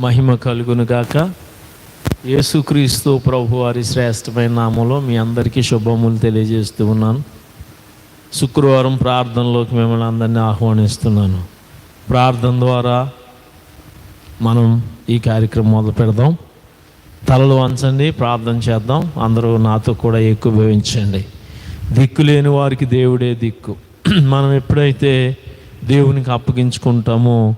మహిమ కలుగును గాక. యేసుక్రీస్తు ప్రభు వారి శ్రేష్టమైన నామంలో మీ అందరికీ శుభములు తెలియజేస్తూ ఉన్నాను. శుక్రవారం ప్రార్థనలోకి మిమ్మల్ని అందరినీ ఆహ్వానిస్తున్నాను. ప్రార్థన ద్వారా మనం ఈ కార్యక్రమం మొదలు పెడదాం. తలలు వంచండి ప్రార్థన చేద్దాం. అందరూ నాతో కూడా ఎక్కువ భవించండి దిక్కు లేని వారికి దేవుడే దిక్కు. మనం ఎప్పుడైతే దేవునికి అప్పగించుకుంటామో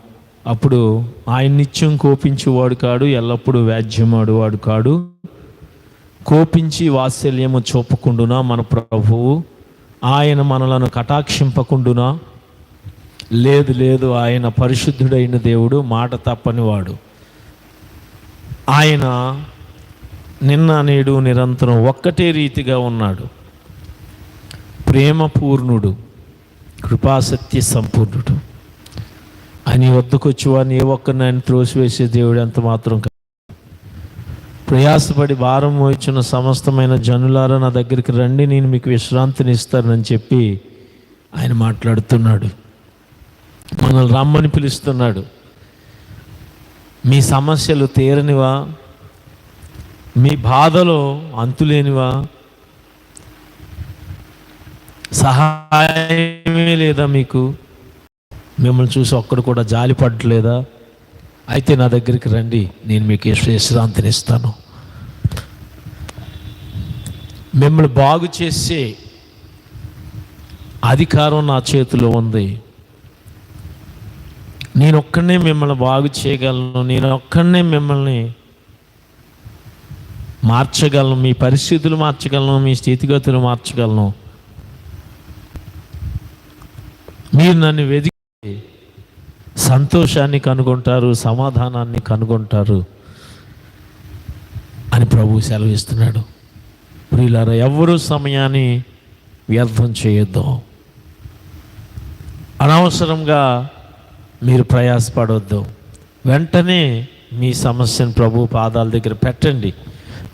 అప్పుడు ఆయన నిత్యం కోపించేవాడు కాడు ఎల్లప్పుడూ వ్యాజ్యమాడు వాడు కాడు. కోపించి వాత్సల్యము చూపకుండునా మన ప్రభువు? ఆయన మనలను కటాక్షింపకుండునా? లేదు లేదు ఆయన పరిశుద్ధుడైన దేవుడు మాట తప్పని వాడు ఆయన నిన్న నేడు నిరంతరం ఒక్కటే రీతిగా ఉన్నాడు. ప్రేమపూర్ణుడు కృపాసత్య సంపూర్ణుడు. ఆయన వద్దకు వచ్చేవాడిని ఏ ఒక్కరిని ఆయన త్రోసివేసే దేవుడు ఎంత మాత్రం కాదు. ప్రయాసపడి భారం మోయించిన సమస్తమైన జనులారా నా దగ్గరికి రండి నేను మీకు విశ్రాంతిని ఇస్తానని చెప్పి ఆయన మాట్లాడుతున్నాడు. మనల్ని రమ్మని పిలుస్తున్నాడు. మీ సమస్యలు తీరనివా? మీ బాధలో అంతులేనివా? సహాయమే లేదా మీకు? మిమ్మల్ని చూసి ఒక్కడు కూడా జాలి పడట్లేదా? అయితే నా దగ్గరికి రండి నేను మీకు విశ్రాంతిని ఇస్తాను. మిమ్మల్ని బాగు చేసే అధికారం నా చేతిలో ఉంది. నేను ఒక్కడనే మిమ్మల్ని బాగు చేయగలను నేను ఒక్కడనే మిమ్మల్ని మార్చగలను మీ పరిస్థితులు మార్చగలను మీ స్థితిగతులు మార్చగలను. మీరు నన్ను వెతికి సంతోషాన్ని కనుగొంటారు సమాధానాన్ని కనుగొంటారు అని ప్రభు సెలవిస్తున్నాడు. ప్రియులారా ఎవరు సమయాన్ని వ్యర్థం చేయొద్దు. అనవసరంగా మీరు ప్రయాసపడవద్దు వెంటనే మీ సమస్యను ప్రభు పాదాల దగ్గర పెట్టండి.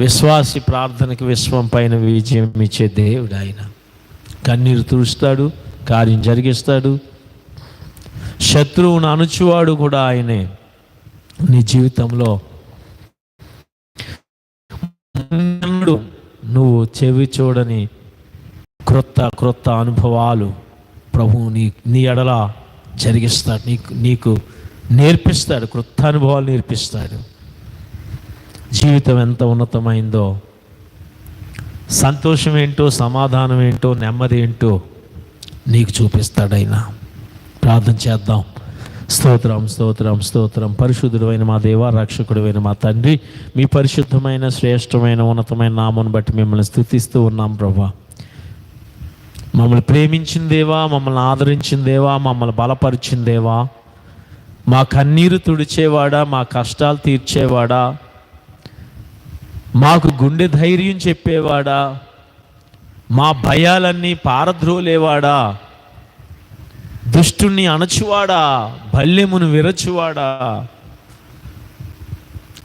విశ్వాసి ప్రార్థనకి విశ్వం పైన విజయం ఇచ్చే దేవుడు ఆయన. కన్నీరు తుడుస్తాడు కార్యం జరిగిస్తాడు శత్రువును అణుచువాడు కూడా ఆయనే. నీ జీవితంలో నువ్వు చెవి చూడని క్రొత్త క్రొత్త అనుభవాలు ప్రభువు నీ నీ ఎడల జరిగిస్తాడు. నీకు నీకు నేర్పిస్తాడు. క్రొత్త అనుభవాలు నేర్పిస్తాడు. జీవితం ఎంత ఉన్నతమైందో సంతోషం ఏంటో సమాధానం ఏంటో నెమ్మది ఏంటో నీకు చూపిస్తాడైనా. ప్రార్థన చేద్దాం. స్తోత్రం స్తోత్రం స్తోత్రం. పరిశుద్ధుడు అయిన మా దేవ రక్షకుడు అయిన మా తండ్రి మీ పరిశుద్ధమైన శ్రేష్టమైన ఉన్నతమైన నామను బట్టి మిమ్మల్ని స్థుతిస్తూ ఉన్నాం ప్రభా. మమ్మల్ని ప్రేమించిన దేవా మమ్మల్ని ఆదరించిన దేవా మమ్మల్ని బలపరిచిన దేవా. మా కన్నీరు తుడిచేవాడా మా కష్టాలు తీర్చేవాడా. మాకు గుండె ధైర్యం చెప్పేవాడా. మా భయాలన్నీ పారద్రోలేవాడా. దుష్టుణ్ణి అణచువాడా? బల్యమును విరచువాడా?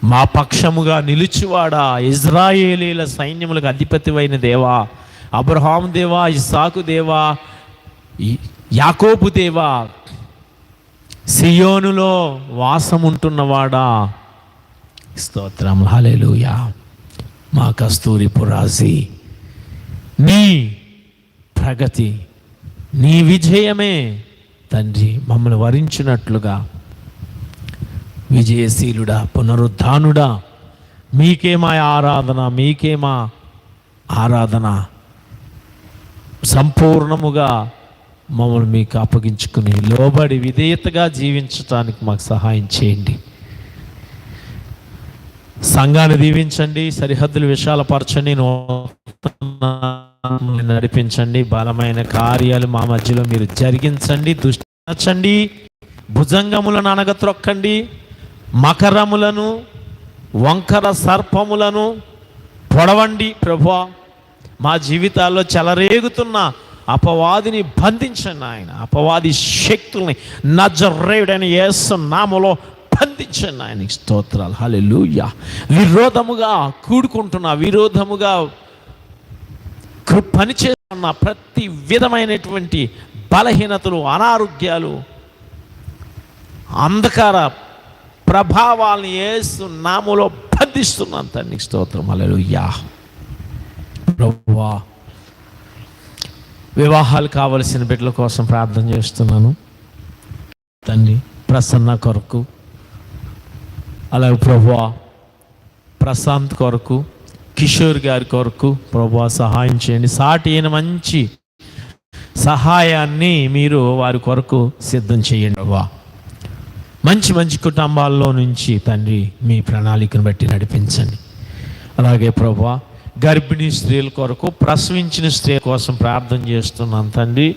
మా పక్షముగా నిలుచువాడా? ఇజ్రాయేలీల సైన్యములకు అధిపతివైన దేవా? అబ్రహాం దేవా? ఇస్సాకు దేవా? యాకోపు యాకోబు దేవా? సియోనులో వాసముంటున్నవాడా? స్తోత్రం. హలెలుయా మా కస్తూరి పురాసి నీ ప్రగతి నీ విజయమే. తండ్రి మమ్మల్ని వరించినట్లుగా. విజయశీలుడా పునరుద్ధానుడా మీకే మా ఆరాధన మీకే మా ఆరాధన. సంపూర్ణముగా మమ్మల్ని మీకు అప్పగించుకుని లోబడి విధేయతగా జీవించటానికి మాకు సహాయం చేయండి. సంఘాన్ని దీవించండి సరిహద్దులు విశాలపరచండి నూతన నడిపించండి. బలమైన కార్యాలు మా మధ్యలో మీరు జరిగించండి. దుష్టించండి భుజంగములను అనగత్రొక్కండి మకరములను వంకర సర్పములను పొడవండి ప్రభా మా జీవితాల్లో చెలరేగుతున్న అపవాదిని బంధించండి ఆయన. అపవాది శక్తుల్ని నజరేయుడైన యేసు నామలో బంధించండి ఆయనకి స్తోత్రాలు. హల్లెలూయా. విరోధముగా కూడుకుంటున్న విరోధముగా పని పనిచేస్తున్న ప్రతి విధమైనటువంటి బలహీనతలు అనారోగ్యాలు అంధకార ప్రభావాలను ఏసు నాములో బంధిస్తున్నాను తండ్రి. స్తోత్రం. యా ప్రభువా వివాహాలు కావలసిన బిడ్డల కోసం ప్రార్థన చేస్తున్నాను. తండ్రి ప్రసన్న కొరకు అలాగే ప్రభువా ప్రశాంత్ కొరకు కిషోర్ గారి కొరకు ప్రభా సహాయం చేయండి. సాటి అయిన మంచి సహాయాన్ని మీరు వారి కొరకు సిద్ధం చేయండి బా మంచి మంచి కుటుంబాల్లో నుంచి తండ్రి మీ ప్రణాళికను బట్టి నడిపించండి. అలాగే ప్రభా గర్భిణీ స్త్రీల కొరకు ప్రసవించిన స్త్రీ కోసం ప్రార్థన చేస్తున్నాను తండ్రి.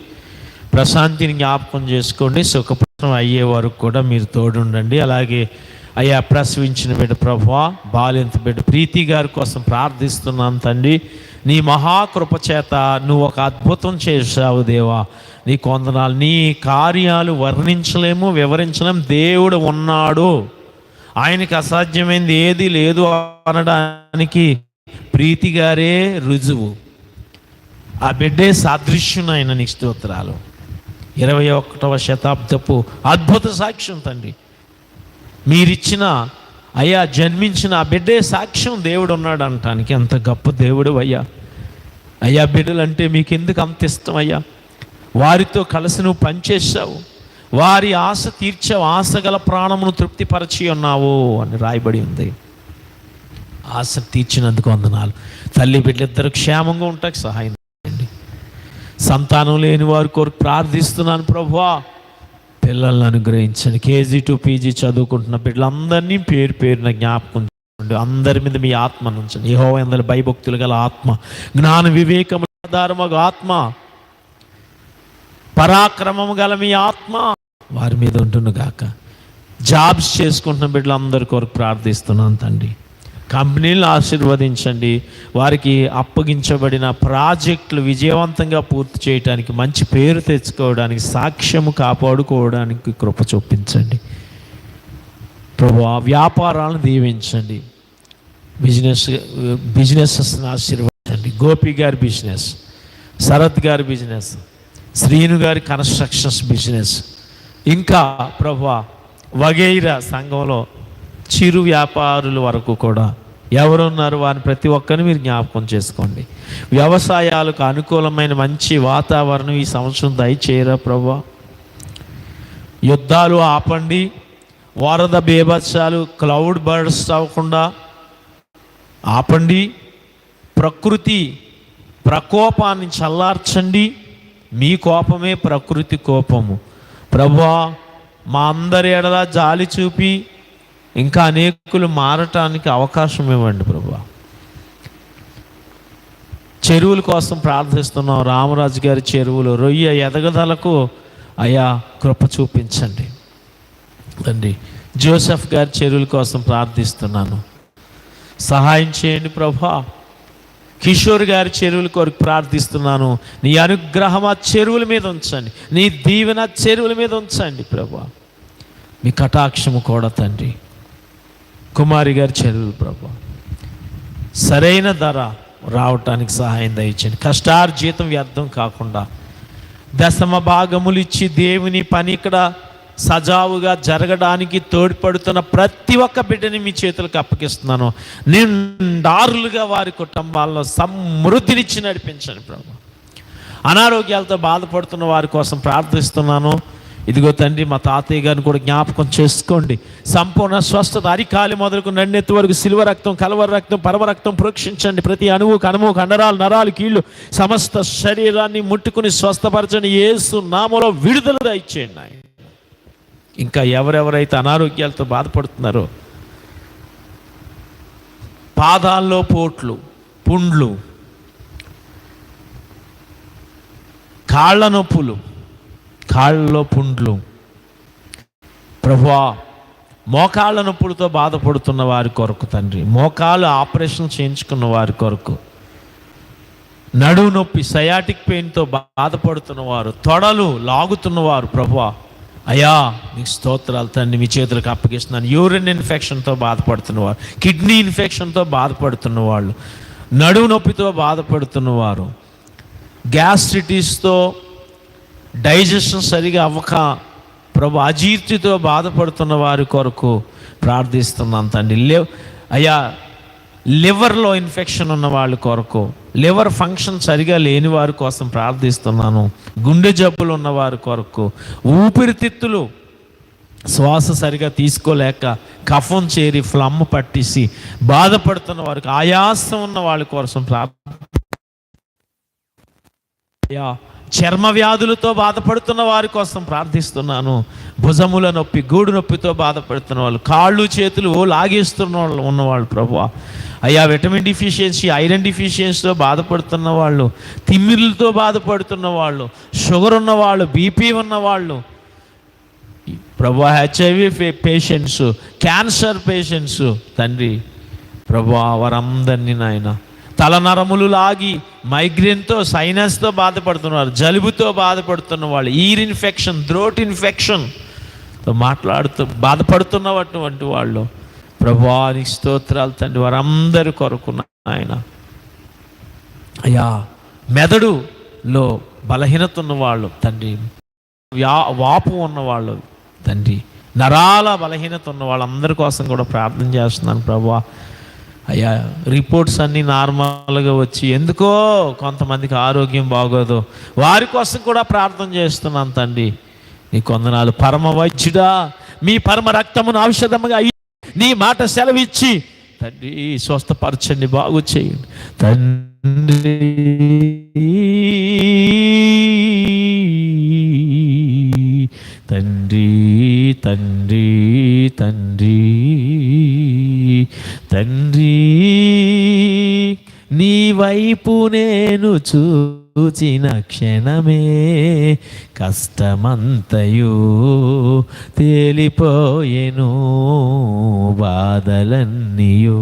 ప్రశాంతిని జ్ఞాపకం చేసుకోండి. సుఖప్రసం అయ్యే వరకు కూడా మీరు తోడుండండి. అలాగే అయ్యా ప్రసవించిన బిడ్డ ప్రభా బాలింత బిడ్డ ప్రీతి గారి కోసం ప్రార్థిస్తున్నాను తండ్రి. నీ మహాకృప చేత నువ్వు ఒక అద్భుతం చేశావు దేవా. నీ కొందనాలు నీ కార్యాలు వర్ణించలేము వివరించలేము. దేవుడు ఉన్నాడు. ఆయనకి అసాధ్యమైంది ఏది లేదు అనడానికి ప్రీతి గారే రుజువు. ఆ బిడ్డే సాదృశ్యునైన నీ స్తోత్రాలు. ఇరవై ఒకటవ శతాబ్దపు అద్భుత సాక్ష్యం తండ్రి. మీరిచ్చిన అయ్యా జన్మించిన ఆ బిడ్డే సాక్ష్యం దేవుడు ఉన్నాడు అనటానికి అంత గొప్ప దేవుడు అయ్యా. అయ్యా బిడ్డలంటే మీకు ఎందుకు అంత ఇష్టం అయ్యా? వారితో కలిసి నువ్వు పనిచేసావు వారి ఆశ తీర్చావు ఆశ గల ప్రాణమును తృప్తిపరచి ఉన్నావు అని రాయబడి ఉంది. ఆశ తీర్చినందుకు వందనాలు. తల్లి బిడ్డలిద్దరు క్షేమంగా ఉంటాకి సహాయం చేయండి. సంతానం లేని వారి కొరకు ప్రార్థిస్తున్నాను ప్రభువా. పిల్లల్ని అనుగ్రహించండి. కేజీ టు పీజీ చదువుకుంటున్న బిడ్డలందరినీ పేరు పేరున జ్ఞాపకం చేయండి. అందరి మీద మీ ఆత్మ నుంచండి ఏహో అందరి భయభక్తులు గల ఆత్మ జ్ఞాన వివేకము ఆధారమగు ఆత్మ పరాక్రమము గల మీ ఆత్మ వారి మీద ఉంటును గాక. జాబ్స్ చేసుకుంటున్న బిడ్డలందరి కొరకు ప్రార్థిస్తున్నాను తండ్రి. కంపెనీలను ఆశీర్వదించండి. వారికి అప్పగించబడిన ప్రాజెక్టులు విజయవంతంగా పూర్తి చేయడానికి మంచి పేరు తెచ్చుకోవడానికి సాక్ష్యము కాపాడుకోవడానికి కృప చూపించండి. ప్రభు ఆ వ్యాపారాలను దీవించండి. బిజినెస్ బిజినెసెస్ని ఆశీర్వదించండి. గోపి గారి బిజినెస్ శరత్ గారి బిజినెస్ శ్రీను గారి కన్స్ట్రక్షన్స్ బిజినెస్. ఇంకా ప్రభు వగైరా సంఘంలో చిరు వ్యాపారుల వరకు కూడా ఎవరున్నారు వారిని ప్రతి ఒక్కరిని మీరు జ్ఞాపకం చేసుకోండి. వ్యవసాయాలకు అనుకూలమైన మంచి వాతావరణం ఈ సంవత్సరం దయచేయరా ప్రభా. యుద్ధాలు ఆపండి. వరద బీభత్సాలు క్లౌడ్ బర్డ్స్ అవ్వకుండా ఆపండి. ప్రకృతి ప్రకోపాన్ని చల్లార్చండి. మీ కోపమే ప్రకృతి కోపము. ప్రభా మా అందరి ఎడల జాలి చూపి ఇంకా అనేకులు మారటానికి అవకాశం ఇవ్వండి ప్రభా. చెరువుల కోసం ప్రార్థిస్తున్నాం రామరాజు గారి చెరువులు రొయ్య ఎదగదలకు అయా కృప చూపించండి. అండి జోసెఫ్ గారి చెరువుల కోసం ప్రార్థిస్తున్నాను. సహాయం చేయండి ప్రభా. కిషోర్ గారి చెరువుల కొరకు ప్రార్థిస్తున్నాను. నీ అనుగ్రహం ఆ చెరువుల మీద ఉంచండి. నీ దీవెన చెరువుల మీద ఉంచండి ప్రభా. మీ కటాక్షము కూడా తండ్రి. కుమారి గారి చెల్లెలు ప్రభా. సరైన ధర రావటానికి సహాయం దయచండి కష్టార్జీతం వ్యర్థం కాకుండా దశమ భాగములు ఇచ్చి దేవుని పని ఇక్కడ సజావుగా జరగడానికి తోడ్పడుతున్న ప్రతి ఒక్క బిడ్డని మీ చేతులకు అప్పగిస్తున్నాను. నిండారులుగా వారి కుటుంబాల్లో సమృద్ధినిచ్చి నడిపించండి ప్రభు. అనారోగ్యాలతో బాధపడుతున్న వారి కోసం ప్రార్థిస్తున్నాను. ఇదిగో తండ్రి మా తాతయ్య గారిని కూడా జ్ఞాపకం చేసుకోండి. సంపూర్ణ స్వస్థత అరికాలి మొదలకు నన్నెత్తి వరకు సిల్వ రక్తం కలవర రక్తం పరమ రక్తం ప్రోక్షించండి. ప్రతి అణువు కనుము కండరాలు నరాలు కీళ్ళు సమస్త శరీరాన్ని ముట్టుకుని స్వస్థపరచని ఏసు నామలో విడుదల దయచేయండి ఆయన. ఇంకా ఎవరెవరైతే అనారోగ్యాలతో బాధపడుతున్నారో పాదాల్లో పోట్లు పుండ్లు కాళ్ళ నొప్పులు కాళ్ళలో పుండ్లు. ప్రభువా మోకాళ్ళ నొప్పులతో బాధపడుతున్న వారి కొరకు తండ్రి మోకాలు ఆపరేషన్ చేయించుకున్న వారి కొరకు నడువు నొప్పి సయాటిక్ పెయిన్తో బాధపడుతున్న వారు తొడలు లాగుతున్నవారు ప్రభువా అయ్యా మీకు స్తోత్రాలు తండ్రి మీ చేతులకు అప్పగిస్తున్నాను. యూరిన్ ఇన్ఫెక్షన్తో బాధపడుతున్నవారు కిడ్నీ ఇన్ఫెక్షన్తో బాధపడుతున్న వాళ్ళు నడువు నొప్పితో బాధపడుతున్నవారు గ్యాస్ట్రిటీస్తో డైజెషన్ సరిగా అవ్వక ప్రభు అజీర్తితో బాధపడుతున్న వారి కొరకు ప్రార్థిస్తున్నాను తండ్రి. లేవ్ అయ్యా లివర్లో ఇన్ఫెక్షన్ ఉన్న వాళ్ళ కొరకు లివర్ ఫంక్షన్ సరిగా లేని వారి కోసం ప్రార్థిస్తున్నాను. గుండె జబ్బులు ఉన్న వారి కొరకు ఊపిరితిత్తులు శ్వాస సరిగా తీసుకోలేక కఫం చేరి ఫ్లమ్ పట్టేసి బాధపడుతున్న వారికి ఆయాసం ఉన్న వాళ్ళ కోసం ప్రార్థ అయ్యా చర్మ వ్యాధులతో బాధపడుతున్న వారి కోసం ప్రార్థిస్తున్నాను. భుజముల నొప్పి గూడు నొప్పితో బాధపడుతున్న వాళ్ళు కాళ్ళు చేతులు లాగేస్తున్న వాళ్ళు ఉన్నవాళ్ళు ప్రభు అయ్యా విటమిన్ డిఫిషియన్సీ ఐరన్ డిఫిషియన్సీతో బాధపడుతున్న వాళ్ళు తిమ్మిర్లతో బాధపడుతున్న వాళ్ళు షుగర్ ఉన్న వాళ్ళు బీపీ ఉన్నవాళ్ళు ప్రభా హెచ్ఐవి పేషెంట్స్ క్యాన్సర్ పేషెంట్స్ తండ్రి ప్రభా వారందరినీ నాయన తలనరములు లాగి మైగ్రేన్తో సైనస్తో బాధపడుతున్నారు జలుబుతో బాధపడుతున్న వాళ్ళు ఈర్ ఇన్ఫెక్షన్ థ్రోట్ ఇన్ఫెక్షన్ మాట్లాడుతూ బాధపడుతున్నటువంటి వాళ్ళు. ప్రభానికి స్తోత్రాలు తండ్రి వారందరి కొరకు ఆయన అయ్యా మెదడులో బలహీనత ఉన్న వాళ్ళు తండ్రి వ్యా వాపు ఉన్నవాళ్ళు తండ్రి నరాల బలహీనత ఉన్న వాళ్ళందరి కోసం కూడా ప్రార్థన చేస్తున్నాను ప్రభా అయ్యా రిపోర్ట్స్ అన్నీ నార్మల్గా వచ్చి ఎందుకో కొంతమందికి ఆరోగ్యం బాగోదు. వారి కోసం కూడా ప్రార్థన చేస్తున్నాను తండ్రి. నీ కొందనాలు పరమ వైద్యుడా మీ పరమ రక్తమును ఔషధముగా అయ్యి నీ మాట సెలవిచ్చి తండ్రి స్వస్థపరచండి బాగు చేయండి. తండ్రి తండ్రి తండ్రి నీ వైపు నేను చూచిన క్షణమే కష్టమంతయు తేలిపోయెను బాధలన్నీయు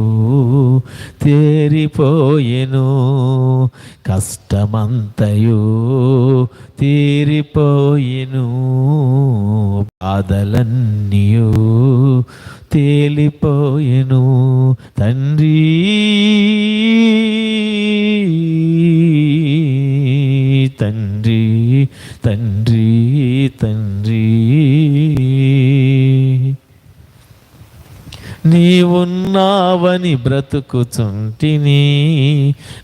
తేరిపోయెను కష్టమంతయు తీరిపోయెను బాధలన్నీయు తేలిపోయెను తండ్రి. తండ్రి తండ్రి తండ్రి. నీవున్నావని బ్రతుకుచుంటిని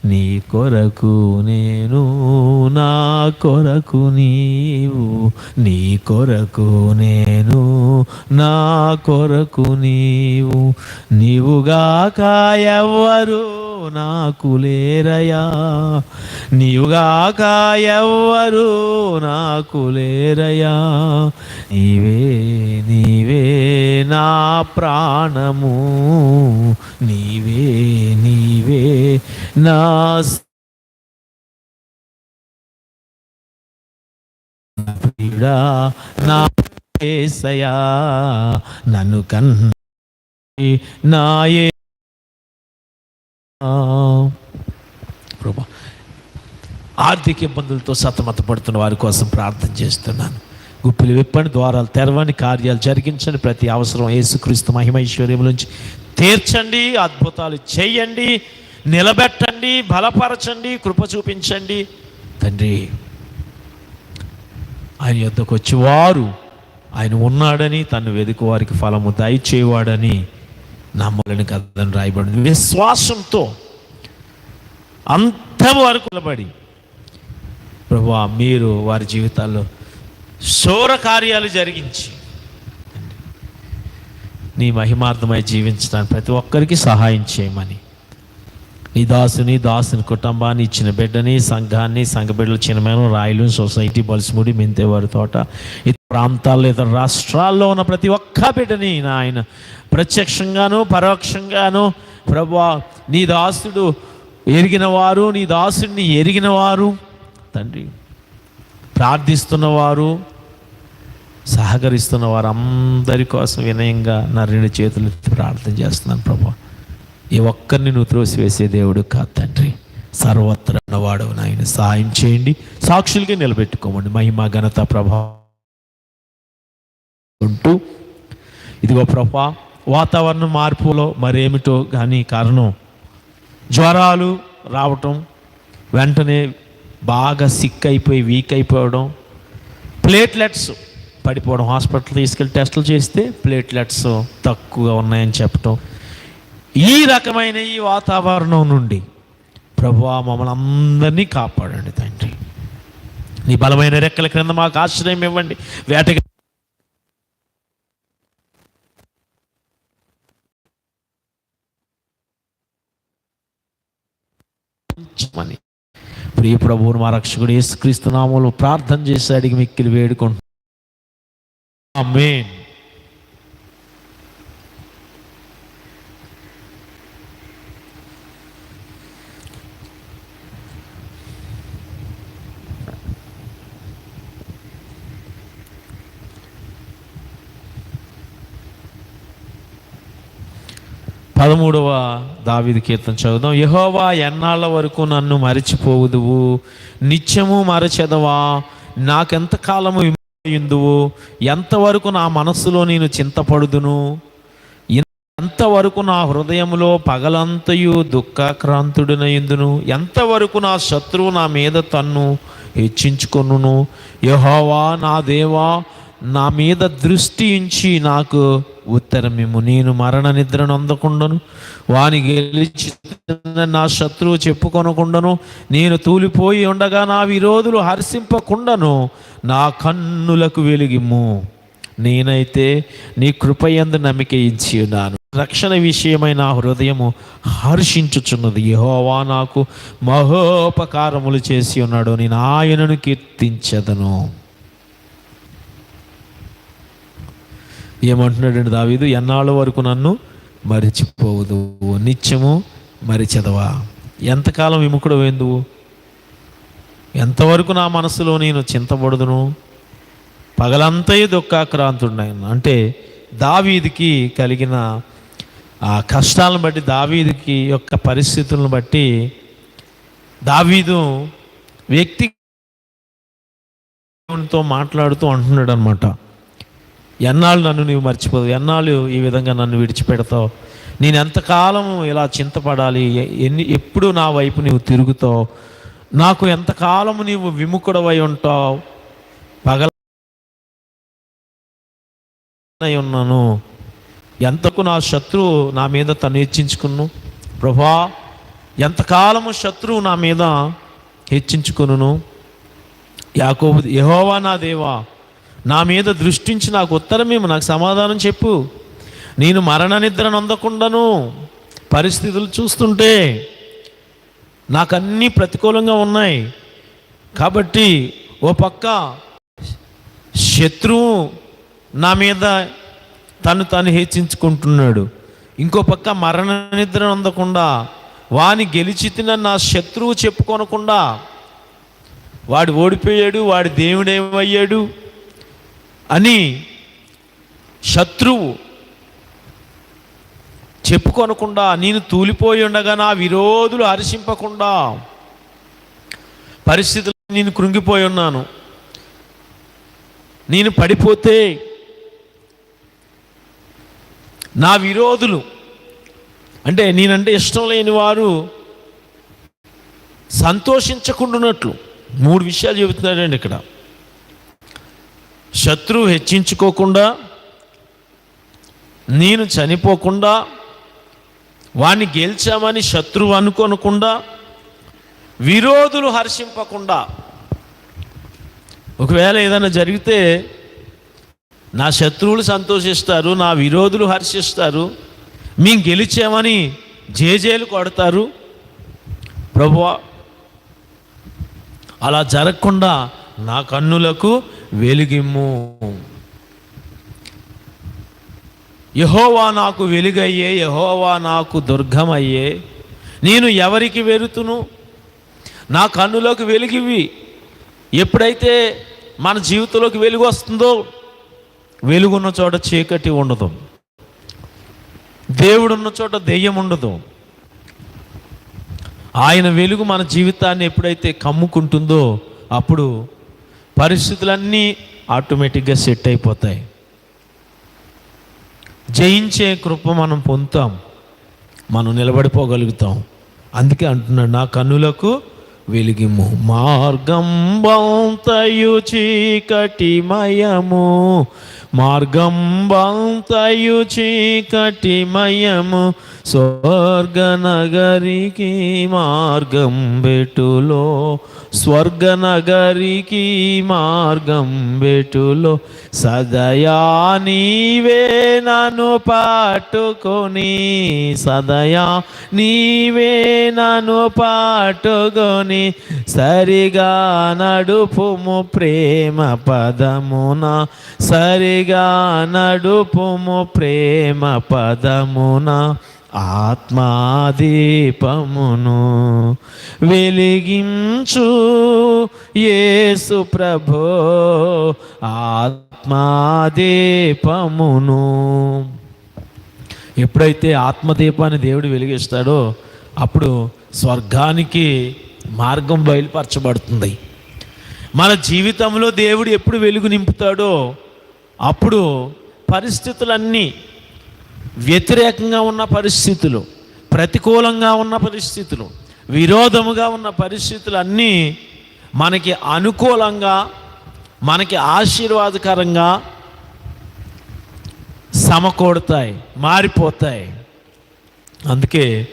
నీ కొరకు నేను నా కొరకు నీవు నీ కొరకు నేను నా కొరకు నీవు. నీవుగా కాయవ్వరు నాకు లేరయా నీవుగాక ఎవ్వరు నాకు లేరయా నీవే నీవే నా ప్రాణము. నీవే నీవే నా ప్రియుడా నా ఏసయా నన్ను కన్ నాయే ప్రభా ఆర్థిక ఇబ్బందులతో సతమతపడుతున్న వారి కోసం ప్రార్థన చేస్తున్నాను. గుప్పిలు విప్పని ద్వారాలు తెరవని కార్యాలు జరిగించండి. ప్రతి అవసరం యేసుక్రీస్తు మహిమైశ్వర్యం నుంచి తీర్చండి అద్భుతాలు చేయండి నిలబెట్టండి బలపరచండి కృప చూపించండి. తండ్రి ఆయన యొద్దకు వచ్చి వారు ఆయన ఉన్నాడని తను వెదుకు వారికి ఫలము దయచేవాడని నమ్మలేని కథను రాయబడింది విశ్వాసంతో అంతవరకు నిలబడి. ప్రభు మీరు వారి జీవితాల్లో శోర కార్యాలు జరిగించి నీ మహిమార్థమై జీవించడానికి ప్రతి ఒక్కరికి సహాయం చేయమని నీ దాసుని దాసుని కుటుంబాన్ని ఇచ్చిన బిడ్డని సంఘాన్ని సంఘ బిడ్డలు చిన్నమైన రాయలు సొసైటీ బలిసిముడి మెంతేవారి తోట. ఇతర ప్రాంతాల్లో ఇతర రాష్ట్రాల్లో ఉన్న ప్రతి ఒక్క బిడ్డని నాయన ప్రత్యక్షంగాను పరోక్షంగాను ప్రభా నీ దాసుడు ఎరిగిన వారు నీ దాసుడిని ఎరిగిన వారు తండ్రి ప్రార్థిస్తున్నవారు సహకరిస్తున్న వారు అందరి కోసం వినయంగా నా రెండు చేతులు ఎత్తి ప్రార్థన చేస్తున్నాను ప్రభా ఈ ఒక్కరిని నువ్వు త్రోసివేసే దేవుడు కాదు తండ్రి. సర్వత్ర ఉన్నవాడు నాయన. సహాయం చేయండి. సాక్షులుగా నిలబెట్టుకోమండి. మహిమ ఘనత ప్రభావం ఉంటూ. ఇదిగో ప్రభా వాతావరణ మార్పులో మరేమిటో కానీ కారణం జ్వరాలు రావటం వెంటనే బాగా సిక్ అయిపోయి వీక్ అయిపోవడం ప్లేట్లెట్స్ పడిపోవడం. హాస్పిటల్ తీసుకెళ్ళి టెస్టులు చేస్తే ప్లేట్లెట్స్ తక్కువగా ఉన్నాయని చెప్పటం. ఈ రకమైన ఈ వాతావరణం నుండి ప్రభువా మమ్మల్ని అందరినీ కాపాడండి తండ్రి. నీ బలమైన రెక్కల క్రింద మాకు ఆశ్రయం ఇవ్వండి. వేటగా ఉంచమని ప్రియ ప్రభువును మా రక్షకుడు యేసుక్రీస్తు నామంలో ప్రార్థన చేసి అడిగి మిక్కిలి వేడుకుంటున్నాం. ఆమేన్. పదమూడవ దావిది కీర్తన చదువుదాం. యహోవా ఎన్నాళ్ళ వరకు నన్ను మరిచిపోవుదువు? నిత్యము మరచెదవా? నాకెంత కాలము ఎంతవరకు నా మనస్సులో నేను చింతపడుదును? ఎంతవరకు నా హృదయంలో పగలంతయు దుఃఖాక్రాంతుడినయుందును? ఎంతవరకు నా శత్రువు నా మీద తన్ను హెచ్చించుకొనును? యహోవా నా దేవా నా మీద దృష్టి ఉంచి నాకు ఉత్తరమిము నేను మరణ నిద్రను అందకుండాను. వాని గెలిచి నా శత్రువు చెప్పుకొనకుండాను. నేను తూలిపోయి ఉండగా నా విరోధులు హర్షింపకుండాను. నా కన్నులకు వెలిగిమ్ము. నేనైతే నీ కృపయందు నమ్మిక ఇచ్చి ఉన్నాను. రక్షణ విషయమై నా హృదయము హర్షించుచున్నది. యహోవా నాకు మహోపకారములు చేసి ఉన్నాడు. నేను ఆయనను కీర్తించదను. ఏమంటున్నాడండి దావీదు? ఎన్నాళ్ళ వరకు నన్ను మరిచిపోవదు నిత్యము మరిచెదవా? ఎంతకాలం విముఖుడు వేందువు ఎంతవరకు నా మనసులో నేను చింతపడుదును? పగలంతయు దుఃఖాక్రాంతున్నాయన అంటే దావీదికి కలిగిన ఆ కష్టాలను బట్టి దావీదికి యొక్క పరిస్థితులను బట్టి దావీదు వ్యక్తి తో మాట్లాడుతూ అంటున్నాడు అనమాట ఎన్నాళ్ళు నన్ను నీవు మర్చిపోదు ఎన్నాళ్ళు ఈ విధంగా నన్ను విడిచిపెడతావు? నేను ఎంతకాలం ఇలా చింతపడాలి? ఎన్ని ఎప్పుడు నా వైపు నీవు తిరుగుతావు? నాకు ఎంతకాలము నీవు విముఖుడవై ఉంటావు? పగల ఉన్నాను. ఎంతకు నా శత్రువు నా మీద తను హెచ్చించుకును? ప్రభా ఎంతకాలము శత్రువు నా మీద హెచ్చించుకును? యాకోబు యహోవా నా దేవా నా మీద దృష్టించి నాకు ఉత్తరమేమో నాకు సమాధానం చెప్పు. నేను మరణ నిద్ర నొందకుండాను పరిస్థితులు చూస్తుంటే నాకు అన్నీ ప్రతికూలంగా ఉన్నాయి. కాబట్టి ఓ పక్క శత్రువు నా మీద తను తను హెచ్చించుకుంటున్నాడు. ఇంకో పక్క మరణ నిద్ర అందకుండా వాని గెలిచితిన నా శత్రువు చెప్పుకోనకుండా వాడు ఓడిపోయాడు వాడి దేవుడేమయ్యాడు? అని శత్రువు చెప్పుకొనకుండా నేను తూలిపోయి ఉండగా నా విరోధులు హర్షింపకుండా పరిస్థితులు నేను కృంగిపోయి ఉన్నాను. నేను పడిపోతే నా విరోధులు అంటే నేనంటే ఇష్టం లేని వారు సంతోషించకుండానట్లు. మూడు విషయాలు చెబుతున్నాడండి ఇక్కడ. శత్రువు హెచ్చించుకోకుండా నేను చనిపోకుండా వాణ్ణి గెలిచామని శత్రువు అనుకోనకుండా విరోధులు హర్షింపకుండా. ఒకవేళ ఏదైనా జరిగితే నా శత్రువులు సంతోషిస్తారు నా విరోధులు హర్షిస్తారు మేము గెలిచామని జేజేలు కొడతారు. ప్రభువా అలా జరగకుండా నా కన్నులకు వెలిగిమ్ము యహోవా నాకు వెలుగయ్యే యహోవా నాకు దుర్గమయ్యే. నేను ఎవరికి వెరుతును? నా కన్నులోకి వెలుగివి. ఎప్పుడైతే మన జీవితంలోకి వెలుగు వస్తుందో వెలుగున్న చోట చీకటి ఉండదు. దేవుడున్న చోట దెయ్యం ఉండదు. ఆయన వెలుగు మన జీవితాన్ని ఎప్పుడైతే కమ్ముకుంటుందో అప్పుడు పరిస్థితులన్నీ ఆటోమేటిక్గా సెట్ అయిపోతాయి. జయించే కృప మనం పొందుతాం. మనం నిలబడిపోగలుగుతాం. అందుకే అంటున్నాడు నా కన్నులకు వెలిగిము. మార్గం బంతయు చీకటిమయము. మార్గం బంతయు చీకటిమయము. స్వర్గనగరికి మార్గం బెటులో స్వర్గనగరికి మార్గం బెటులో సదయా నీవే నన్ను పాటుకొని సదయా నీవే నన్ను పట్టుకొని సరిగా నడుపుము ప్రేమ పదమున సరిగా నడుపుము ప్రేమ పదమున ఆత్మాదీపమును వెలిగించు యేసు ప్రభో ఆత్మాదీపమును. ఎప్పుడైతే ఆత్మదీపాన్ని దేవుడు వెలిగిస్తాడో అప్పుడు స్వర్గానికి మార్గం బయలుపరచబడుతుంది. మన జీవితంలో దేవుడు ఎప్పుడు వెలుగు నింపుతాడో అప్పుడు పరిస్థితులన్నీ వ్యతిరేకంగా ఉన్న పరిస్థితులు ప్రతికూలంగా ఉన్న పరిస్థితులు విరోధముగా ఉన్న పరిస్థితులు అన్నీ మనకి అనుకూలంగా మనకి ఆశీర్వాదకరంగా సమకూడతాయి మారిపోతాయి. అందుకే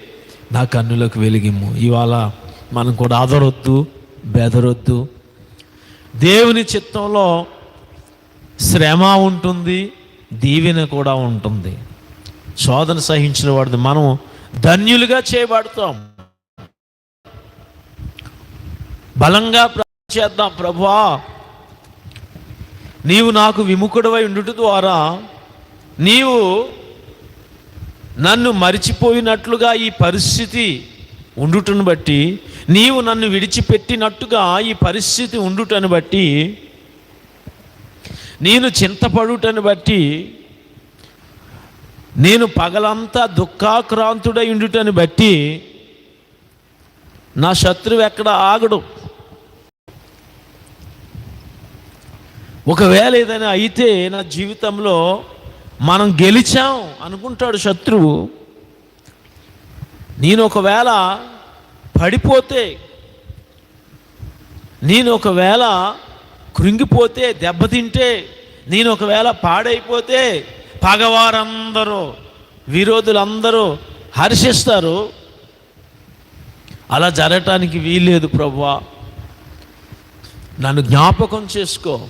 నా కన్నులకు వెలిగిమ్ము ఇవాళ మనం కూడా ఆదరొద్దు బెదరొద్దు. దేవుని చిత్తంలో శ్రమ ఉంటుంది దీవెన కూడా ఉంటుంది. శోధన సహించిన వాడిది మనం ధన్యులుగా చేయబడతాం. బలంగా చేద్దాం ప్రభా నీవు నాకు విముఖుడవై ఉండుట ద్వారా నీవు నన్ను మరిచిపోయినట్లుగా ఈ పరిస్థితి ఉండుటను బట్టి నీవు నన్ను విడిచిపెట్టినట్టుగా ఈ పరిస్థితి ఉండుటను బట్టి నేను చింతపడుటను బట్టి నేను పగలంతా దుఃఖాక్రాంతుడై ఉండుటను బట్టి నా శత్రువు ఎక్కడ ఆగడు. ఒకవేళ ఏదైనా అయితే నా జీవితంలో మనం గెలిచాం అనుకుంటాడు శత్రువు. నేను ఒకవేళ పడిపోతే నేను ఒకవేళ కృంగిపోతే దెబ్బతింటే నేను ఒకవేళ పాడైపోతే పగవారందరూ విరోధులందరూ హర్షిస్తారు. అలా జరగటానికి వీల్లేదు ప్రభువా. నన్ను జ్ఞాపకం చేసుకో.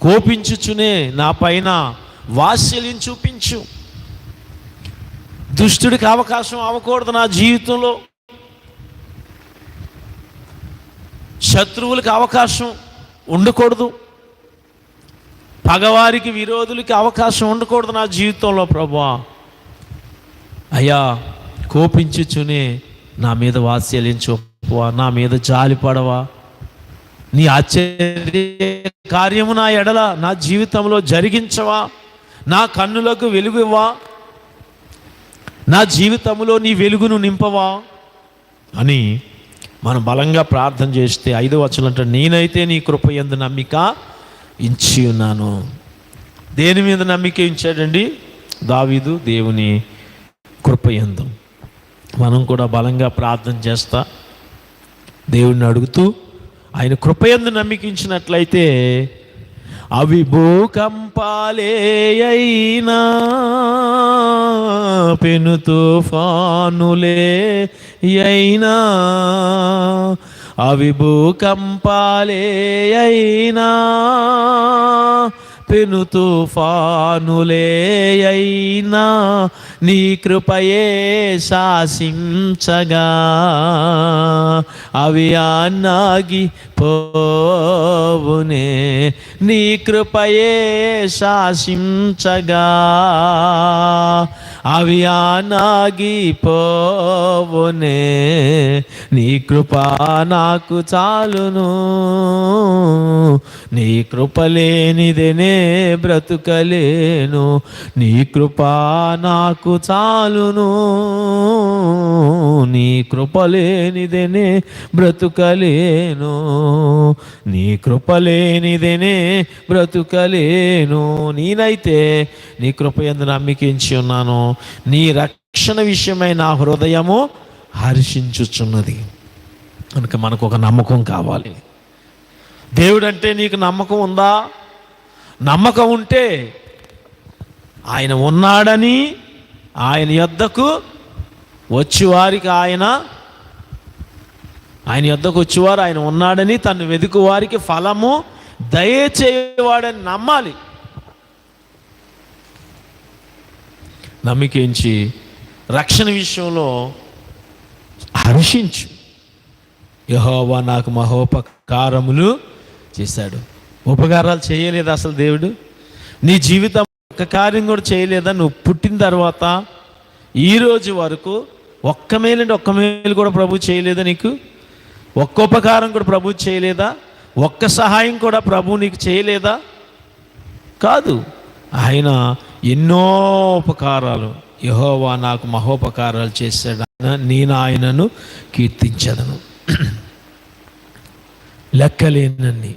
కోపించుచునే నా పైన వాత్సల్యం చూపించు. దుష్టుడికి అవకాశం అవ్వకూడదు నా జీవితంలో. శత్రువులకు అవకాశం ఉండకూడదు. పగవారికి విరోధులకి అవకాశం ఉండకూడదు నా జీవితంలో ప్రభా. అయ్యా కోపించుచునే నా మీద వాత్సల్యం నా మీద జాలిపడవా. నీ ఆశ్చర్య కార్యము నా ఎడల నా జీవితంలో జరిగించవా. నా కన్నులకు వెలుగువా నా జీవితంలో నీ వెలుగును నింపవా? అని మనం బలంగా ప్రార్థన చేస్తే ఐదో వచనం అంటే నేనైతే నీ కృప ఎందు నమ్మిక ఇచ్చి ఉన్నాను. దేని మీద నమ్మిక ఇచ్చాడండి దావీదు దేవుని కృప ఎందు. మనం కూడా బలంగా ప్రార్థన చేస్తా. దేవుడిని అడుగుతూ ఆయన కృపయందు నమ్మికించినట్లయితే అవి భూకంపాలే అయినా పెను తుఫానులే అయినా అవి భూకంపాలే అయినా పెను తుఫానులేయైనా నీ కృపయే శాసించగా. అవి అన్నాగి పోవునే నీ కృపయే శాసించగా. అవి ఆనాగిపోవునే నీ కృప నాకు చాలును. నీ కృప లేనిదేనే బ్రతుకలేను. నీ కృప నాకు చాలును. నీ కృప లేనిదేనే బ్రతుకలేను. నీ కృప లేనిదేనే బ్రతుకలేను. నేనైతే నీ కృప ఎందు నమ్మికించి ఉన్నాను. నీ రక్షణ విషయమై నా హృదయము హర్షించుచున్నది. కనుక మనకు ఒక నమ్మకం కావాలి. దేవుడు అంటే నీకు నమ్మకం ఉందా? నమ్మకం ఉంటే ఆయన ఉన్నాడని ఆయన యొద్దకు వచ్చేవారికి ఆయన ఆయన యొద్దకు వచ్చేవారు ఆయన ఉన్నాడని తను వెతుకు వారికి ఫలము దయచేయవాడని నమ్మాలి. నమ్మికించి రక్షణ విషయంలో హర్షించు. యహోవా నాకు మహోపకారములు చేశాడు. ఉపకారాలు చేయలేదు అసలు దేవుడు? నీ జీవితం ఒక్క కార్యం కూడా చేయలేదా? నువ్వు పుట్టిన తర్వాత ఈ రోజు వరకు ఒక్క మేలంటే ఒక్క మేలు కూడా ప్రభు చేయలేదా నీకు? ఒక్క ఉపకారం కూడా ప్రభు చేయలేదా? ఒక్క సహాయం కూడా ప్రభు నీకు చేయలేదా? కాదు. ఆయన ఎన్నో ఉపకారాలు. యహోవా నాకు మహోపకారాలు చేశాడు. నేను ఆయనను కీర్తించదను. లెక్కలేనన్ని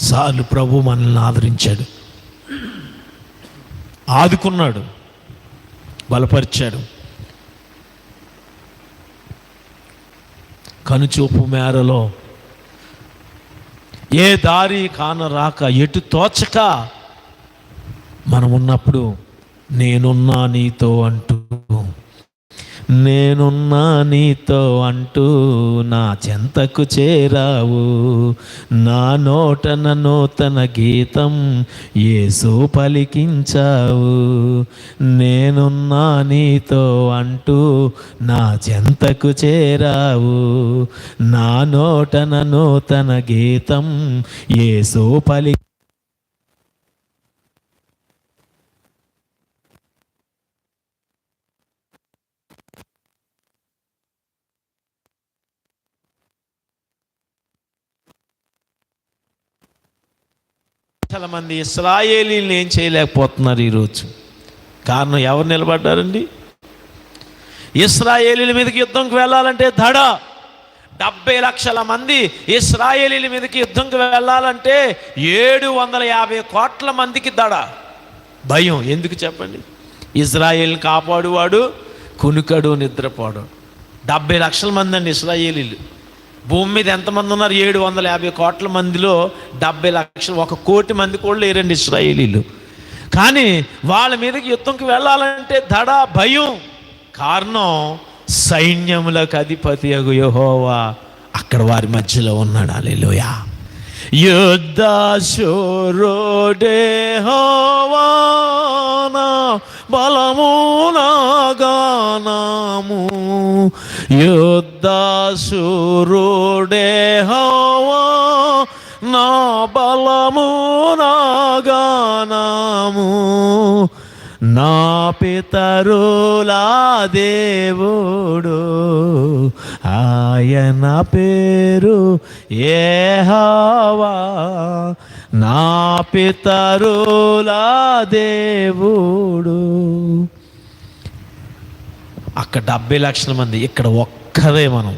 సార్లు ప్రభు మనల్ని ఆదరించాడు. ఆదుకున్నాడు. బలపరిచాడు. కనుచూపు మేరలో ఏ దారి కానరాక ఎటు తోచక మనం ఉన్నప్పుడు నేనున్నా నీతో అంటూ నేనున్నా నీతో అంటూ నా చెంతకు చేరావు. నా నోటన నూతన గీతం ఏసు పలికించావు. నేనున్నా నీతో అంటూ నా చెంతకు చేరావు. నా నోటన నూతన గీతం ఏసు పలి చాలా మంది ఇస్రాయేలీలు ఏం చేయలేకపోతున్నారు ఈరోజు? కారణం ఎవరు నిలబడ్డారండి? ఇస్రాయేలీల మీదకి యుద్ధంకి వెళ్ళాలంటే దడ డెబ్బై లక్షల మంది ఇస్రాయేలీల మీదకి యుద్ధంకి వెళ్ళాలంటే ఏడు వందల యాభై కోట్ల మందికి దడ భయం. ఎందుకు చెప్పండి? ఇజ్రాయేల్ని కాపాడువాడు కునుకడు నిద్రపోడు. డెబ్బై లక్షల మంది అండి ఇస్రాయేలీలు. భూమి మీద ఎంతమంది ఉన్నారు? ఏడు వందల యాభై కోట్ల మందిలో డెబ్బై లక్షలు. ఒక కోటి మంది కూడా లేరండి ఇస్రాయేలీలు. కానీ వాళ్ళ మీదకి యుద్ధంకి వెళ్ళాలంటే దడ భయం. కారణం సైన్యములకు అధిపతి అగు యహోవా. అక్కడ వారి మధ్యలో ఉన్నాడు. అలెలుయా యుద్ధ శూరుడే హోవానా బలము నాగానాము యుద్ధ శూరుడే హోవా నా బలము నాగానాము నా పితరులా దేవుడు ఆయన పేరు ఏహవా. నా పితరులా దేవుడు. అక్కడ డెబ్బై లక్షల మంది ఇక్కడ ఒక్కరే మనం.